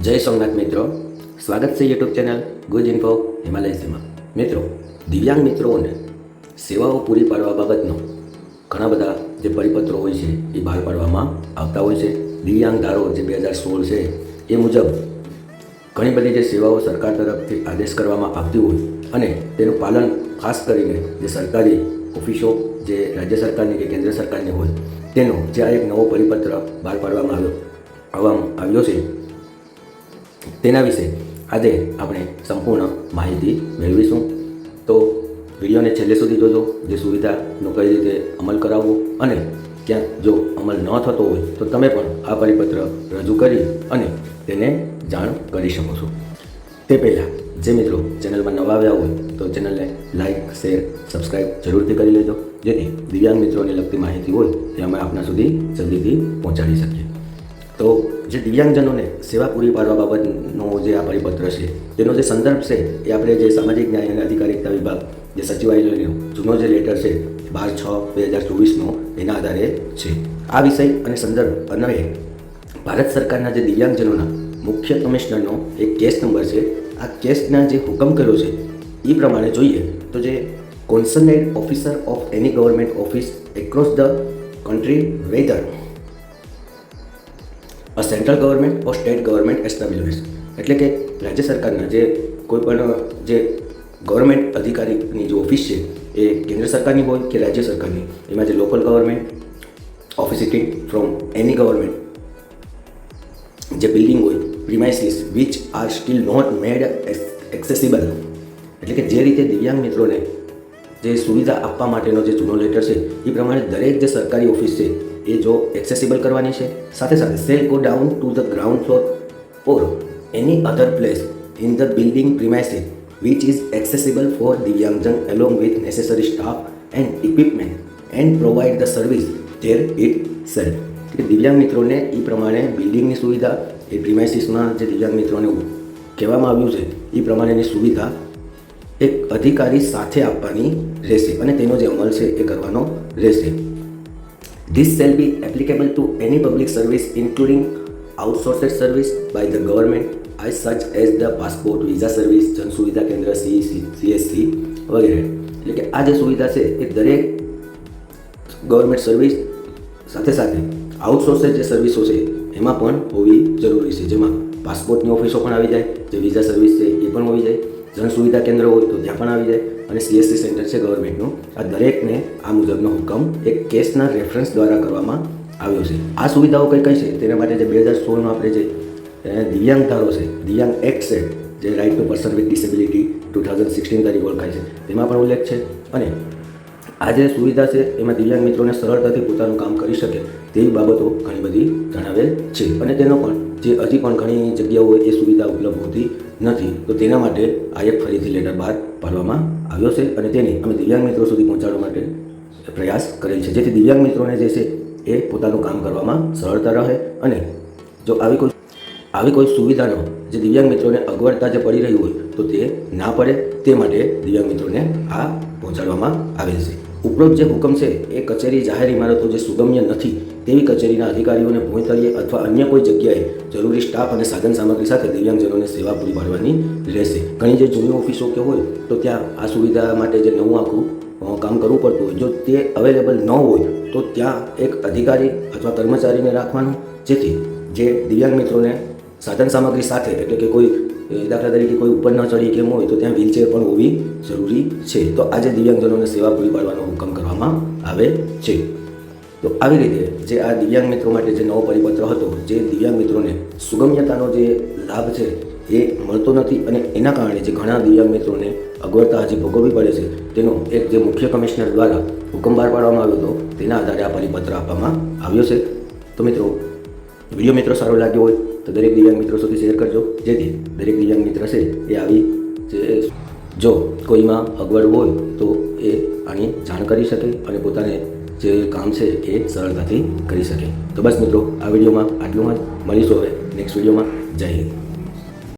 જય સોમનાથ મિત્રો. સ્વાગત છે યુટ્યુબ ચેનલ ગુજ ઇન્ફો હિમાલયસીમાં મિત્રો, દિવ્યાંગ મિત્રોને સેવાઓ પૂરી પાડવા બાબતનો ઘણા બધા જે પરિપત્રો હોય છે એ બહાર પાડવામાં આવતા હોય છે. દિવ્યાંગ ધારો જે બે હજાર સોળ છે, એ મુજબ ઘણી બધી જે સેવાઓ સરકાર તરફથી આદેશ કરવામાં આવતી હોય અને તેનું પાલન ખાસ કરીને જે સરકારી ઓફિસો જે રાજ્ય સરકારની કે કેન્દ્ર સરકારની હોય, તેનો જે આ એક નવો પરિપત્ર બહાર પાડવામાં આવ્યો આવવામાં આવ્યો છે. તેના વિશે આજે આપણે સંપૂર્ણ માહિતી મેળવીશું. તો વિડીયોને છેલ્લે સુધી જોજો, જે સુવિધાનો કઈ રીતે અમલ કરાવવો અને ક્યાંક જો અમલ ન થતો હોય, તો તમે પણ આ પરિપત્ર રજૂ કરી અને તેને જાણ કરી શકો છો. તે પહેલાં, જે મિત્રો ચેનલમાં નવા આવ્યા હોય, તો ચેનલને લાઇક શેર, સબસ્ક્રાઇબ જરૂરથી કરી લેજો, જેથી દિવ્યાંગ મિત્રોને લગતી માહિતી હોય તે અમે આપના સુધી જલ્દીથી પહોંચાડી શકીએ. તો જે દિવ્યાંગજનોને સેવા પૂરી પાડવા બાબતનો જે આ પરિપત્ર છે, તેનો જે સંદર્ભ છે, એ આપણે જે સામાજિક ન્યાય અને અધિકારિકતા વિભાગ જે સચિવાલયનો જૂનો જે લેટર છે, બાર છ બે હજાર ચોવીસનો, એના આધારે છે. આ વિષય અને સંદર્ભ અન્વયે ભારત સરકારના જે દિવ્યાંગજનોના મુખ્ય કમિશનરનો એક કેસ નંબર છે. આ કેસના જે હુકમ કર્યો છે એ પ્રમાણે જોઈએ તો જે concerned officer of any government office across the country whether a central government or state government establish એટલે કે રાજ્ય સરકારના જે કોઈ પણ જે ગવર્મેન્ટ અધિકારીની જે ઓફિસ છે, એ કેન્દ્ર સરકારની હોય કે રાજ્ય સરકારની, એમાં જે local government officiating from any government જે બિલ્ડિંગ હોય premises which are still not made accessible એટલે કે જે રીતે દિવ્યાંગ મિત્રોને જે સુવિધા આપવા માટેનો જે જૂનો લેટર છે, એ પ્રમાણે દરેક જે સરકારી ઓફિસ છે એ જો એક્સેસિબલ કરવાની છે, સાથે સાથે shall go down to the ground floor or any other place in the building premises which is accessible for દિવ્યાંગજન along with necessary staff and equipment and provide the service there itself કે દિવ્યાંગ મિત્રોને એ પ્રમાણે બિલ્ડિંગની સુવિધા, એ પ્રિમાઇસીસમાં જે દિવ્યાંગ મિત્રોને કહેવામાં આવ્યું છે એ પ્રમાણેની સુવિધા એક અધિકારી સાથે આપવાની રહેશે અને તેનો જે અમલ છે એ કરવાનો રહેશે. This shall be applicable to any public service including outsourced service by the government as such as the passport, visa service, જન સુવિધા કેન્દ્ર સીઈસી સીએસસી વગેરે એટલે કે આ જે સુવિધા છે એ દરેક ગવર્મેન્ટ સર્વિસ સાથે સાથે આઉટસોર્સેડ જે સર્વિસો છે એમાં પણ હોવી જરૂરી છે જેમાં પાસપોર્ટની ઓફિસો પણ આવી જાય જે વિઝા સર્વિસ છે એ પણ હોવી જાય જન સુવિધા કેન્દ્ર હોય તો ત્યાં પણ આવી જાય અને સીએસસી સેન્ટર છે ગવર્મેન્ટનું. આ દરેકને આ મુજબનો હુકમ એક કેસના રેફરન્સ દ્વારા કરવામાં આવ્યો છે. આ સુવિધાઓ કઈ કઈ છે? તેના માટે જે બે હજાર સોળમાં આપણે જે અ, દિવ્યાંગ ધારો છે દિવ્યાંગ એક્ટ છે જે right to person with disability two thousand sixteen તરીકે ઓળખાય છે તેમાં પણ ઉલ્લેખ છે. અને આ જે સુવિધા છે એમાં દિવ્યાંગ મિત્રોને સરળતાથી પોતાનું કામ કરી શકે તેવી બાબતો ઘણી બધી જણાવેલ છે. અને તેનો પણ જે હજી પણ ઘણી જગ્યાઓ એ સુવિધા ઉપલબ્ધ હોતી નથી. તો તેના માટે આ એક ફરીથી લેટર બહાર પાડવામાં આવ્યો છે અને તેને અમે દિવ્યાંગ મિત્રો સુધી પહોંચાડવા માટે પ્રયાસ કરેલ છે. જેથી દિવ્યાંગ મિત્રોને જે છે એ પોતાનું કામ કરવામાં સરળતા રહે અને જો આવી કોઈ આવી કોઈ સુવિધાનો જે દિવ્યાંગ મિત્રોને અગવડતા જે પડી રહી હોય, તો તે ના પડે. તે માટે દિવ્યાંગ મિત્રોને આ પહોંચાડવામાં આવેલ છે. ઉપરોક્ત જે હુકમ છે, એ કચેરી જાહેર ઇમારતો જે સુગમ્ય નથી, તેવી કચેરીના અધિકારીઓને ભૂમિતળીએ અથવા અન્ય કોઈ જગ્યાએ જરૂરી સ્ટાફ અને સાધન સામગ્રી સાથે દિવ્યાંગજનોને સેવા પૂરી પાડવાની રહેશે. ઘણી જે જૂની ઓફિસો કે હોય, તો ત્યાં આ સુવિધા માટે જે નવું આખું કામ કરવું પડતું હોય. જો તે અવેલેબલ ન હોય, તો ત્યાં એક અધિકારી અથવા કર્મચારીને રાખવાનું, જેથી જે દિવ્યાંગ મિત્રોને સાધન સામગ્રી સાથે, એટલે કે કોઈ દાખલા તરીકે કોઈ ઉપર ન ચડી કેમ હોય તો ત્યાં વ્હીલચેર પણ હોવી જરૂરી છે. તો આજે દિવ્યાંગજનોને સેવા પૂરી પાડવાનો હુકમ કરવામાં આવે છે. તો આવી રીતે જે આ દિવ્યાંગ મિત્રો માટે જે નવો પરિપત્ર હતો, જે દિવ્યાંગ મિત્રોને સુગમ્યતાનો જે લાભ છે એ મળતો નથી અને એના કારણે જે ઘણા દિવ્યાંગ મિત્રોને અગવડતા હજી ભોગવવી પડે છે, તેનો એક જે મુખ્ય કમિશનર દ્વારા હુકમ બહાર પાડવામાં આવ્યો હતો, તેના આધારે આ પરિપત્ર આપવામાં આવ્યો છે. તો મિત્રો વીડિયો મિત્રો સારો લાગ્યો હોય તો દરેક દિવ્યાંગ મિત્રો સુધી શેર કરજો. જેથી દરેક દિવ્યાંગ મિત્ર છે એ આવી જે જો કોઈમાં અગવડ હોય તો એ આની જાણ કરી શકે અને પોતાને જે કામ છે એ સરળતાથી કરી શકે. તો બસ મિત્રો, આ વિડીયોમાં આટલું જ. મળીશું હવે નેક્સ્ટ વિડીયોમાં. જય હિન્દ.